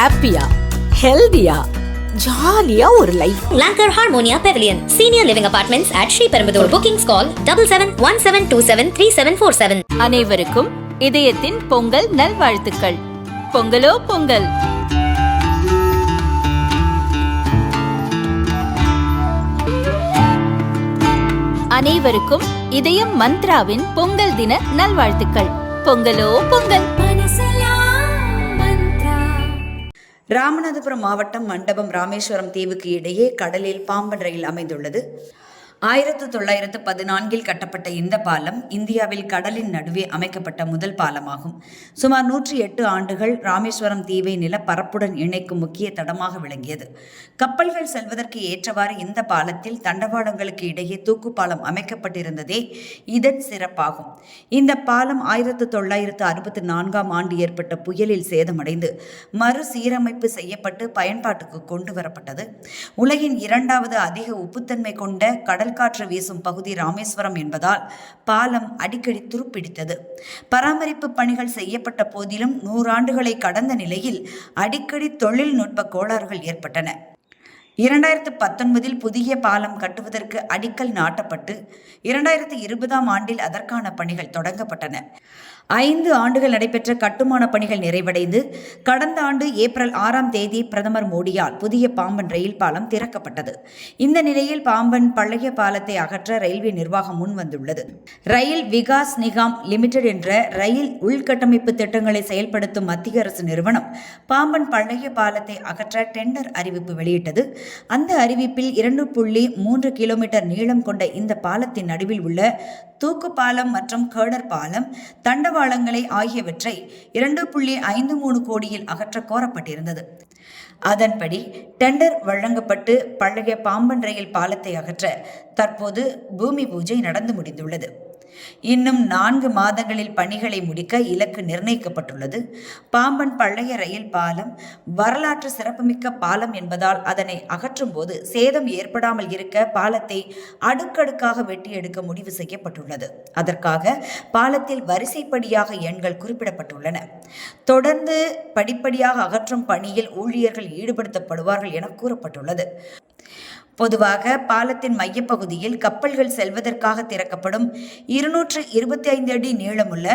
ஹாப்பியா ஹெல்தியா ஜாலியா ஒரு life Harmonia Pavilion, Senior Living Apartments at Sri Perambudur. Bookings call double seven one seven two seven three seven four seven. அனைவருக்கும் இதயத்தின் பொங்கல் நல்வாழ்த்துக்கள் பொங்கலோ பொங்கல் அனைவருக்கும் இதயம் மந்த்ராவின் பொங்கல் தின நல்வாழ்த்துக்கள் பொங்கலோ பொங்கல் ராமநாதபுரம் மாவட்டம் மண்டபம் ராமேஸ்வரம் தீவுக்கு இடையே கடலில் பாம்பன் ரயில் அமைந்துள்ளது. ஆயிரத்து தொள்ளாயிரத்து பதினான்கில் கட்டப்பட்ட இந்த பாலம் இந்தியாவில் கடலின் நடுவே அமைக்கப்பட்ட முதல் பாலமாகும். சுமார் நூற்றி எட்டு ஆண்டுகள் ராமேஸ்வரம் தீவை நிலப்பரப்புடன் இணைக்கும் முக்கிய தடமாக விளங்கியது. கப்பல்கள் செல்வதற்கு ஏற்றவாறு இந்த பாலத்தில் தண்டவாளங்களுக்கு இடையே தூக்குப்பாலம் அமைக்கப்பட்டிருந்ததே இதன் சிறப்பாகும். இந்த பாலம் ஆயிரத்து தொள்ளாயிரத்து அறுபத்தி நான்காம் ஆண்டு ஏற்பட்ட புயலில் சேதமடைந்து மறு சீரமைப்பு செய்யப்பட்டு பயன்பாட்டுக்கு கொண்டு வரப்பட்டது. உலகின் இரண்டாவது அதிக உப்புத்தன்மை கொண்ட கடல் காற்று வீசும் பகுதி ராமேஸ்வரம் என்பதால் பாலம் அடிக்கடி துருப்பிடித்தது. பராமரிப்பு பணிகள் செய்யப்பட்ட போதிலும் நூறாண்டுகளை கடந்த நிலையில் அடிக்கடி தொழில்நுட்ப கோளாறுகள் ஏற்பட்டன. இரண்டாயிரத்து பத்தொன்பதில் புதிய பாலம் கட்டுவதற்கு அடிக்கல் நாட்டப்பட்டு இரண்டாயிரத்து இருபதாம் ஆண்டில் அதற்கான பணிகள் தொடங்கப்பட்டன. ஐந்து ஆண்டுகள் நடைபெற்ற கட்டுமான பணிகள் நிறைவடைந்து கடந்த ஆண்டு ஏப்ரல் ஆறாம் தேதி பிரதமர் மோடியால் புதிய பாம்பன் ரயில் பாலம் திறக்கப்பட்டது. இந்த நிலையில் பாம்பன் பழைய பாலத்தை அகற்ற ரயில்வே நிர்வாகம் முன் வந்துள்ளது. ரயில் விகாஸ் நிகாம் லிமிடெட் என்ற ரயில் உள்கட்டமைப்பு திட்டங்களை செயல்படுத்தும் மத்திய அரசு நிறுவனம் பாம்பன் பழைய பாலத்தை அகற்ற டெண்டர் அறிவிப்பு வெளியிட்டது. அந்த அறிவிப்பில் இரண்டு புள்ளி மூன்று கிலோமீட்டர் நீளம் கொண்ட இந்த பாலத்தின் நடுவில் உள்ள தூக்கு பாலம் மற்றும் கேடர் பாலம் தண்டவாளங்களை ஆகியவற்றை இரண்டு புள்ளி ஐந்து மூணு கோடியில் அகற்ற கோரப்பட்டிருந்தது. அதன்படி டெண்டர் வழங்கப்பட்டு பழைய பாம்பன் ரயில் பாலத்தை அகற்ற தற்போது பூமி பூஜை நடந்து முடிந்துள்ளது. இன்னும் நான்கு மாதங்களில் பணிகளை முடிக்க இலக்கு நிர்ணயிக்கப்பட்டுள்ளது. பாம்பன் பழைய ரயில் பாலம் வரலாற்று சிறப்புமிக்க பாலம் என்பதால் அதனை அகற்றும் போது சேதம் ஏற்படாமல் இருக்க பாலத்தை அடுக்கடுக்காக வெட்டி எடுக்க முடிவு செய்யப்பட்டுள்ளது. அதற்காக பாலத்தில் வரிசைப்படியாக எண்கள் குறிப்பிடப்பட்டுள்ளன. தொடர்ந்து படிப்படியாக அகற்றும் பணியில் ஊழியர்கள் ஈடுபடுத்தப்படுவார்கள் என கூறப்பட்டுள்ளது. பொதுவாக பாலத்தின் மையப்பகுதியில் கப்பல்கள் செல்வதற்காக திறக்கப்படும் இருநூற்று இருபத்தி ஐந்து அடி நீளமுள்ள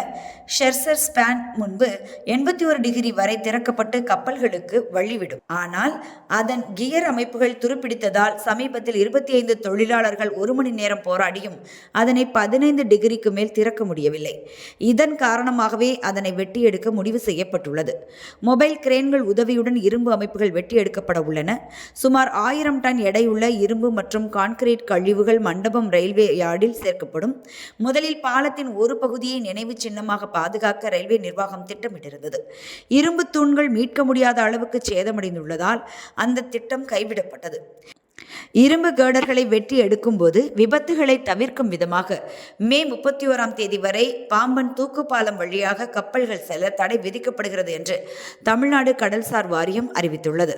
ஷெர்சர் ஸ்பேன் முன்பு எண்பத்தி ஒரு டிகிரி வரை திறக்கப்பட்டு கப்பல்களுக்கு வழிவிடும். ஆனால் அதன் கியர் அமைப்புகள் துருப்பிடித்ததால் சமீபத்தில் இருபத்தி ஐந்து தொழிலாளர்கள் ஒரு மணி நேரம் போராடியும் அதனை பதினைந்து டிகிரிக்கு மேல் திறக்க முடியவில்லை. இதன் காரணமாகவே அதனை வெட்டி எடுக்க முடிவு செய்யப்பட்டுள்ளது. மொபைல் கிரேன்கள் உதவியுடன் இரும்பு அமைப்புகள் வெட்டி எடுக்கப்பட உள்ளன. சுமார் ஆயிரம் டன் எடையுள்ள இரும்பு மற்றும் கான்கிரீட் கழிவுகள் மண்டபம் ரயில்வே யார்டில் சேர்க்கப்படும். முதலில் பாலத்தின் ஒரு பகுதியை நினைவு சின்னமாக பாதுகாக்க ரயில்வே நிர்வாகம் திட்டமிட்டிருந்தது. இரும்பு தூண்கள் மீட்க முடியாத அளவுக்கு சேதமடைந்துள்ளதால் அந்த திட்டம் கைவிடப்பட்டது. இரும்பு கேடர்களை வெட்டி எடுக்கும்போது விபத்துகளை தவிர்க்கும் விதமாக மே முப்பத்தி ஓராம் தேதி வரை பாம்பன் தூக்குப்பாலம் வழியாக கப்பல்கள் செல்ல தடை விதிக்கப்படுகிறது என்று தமிழ்நாடு கடல்சார் வாரியம் அறிவித்துள்ளது.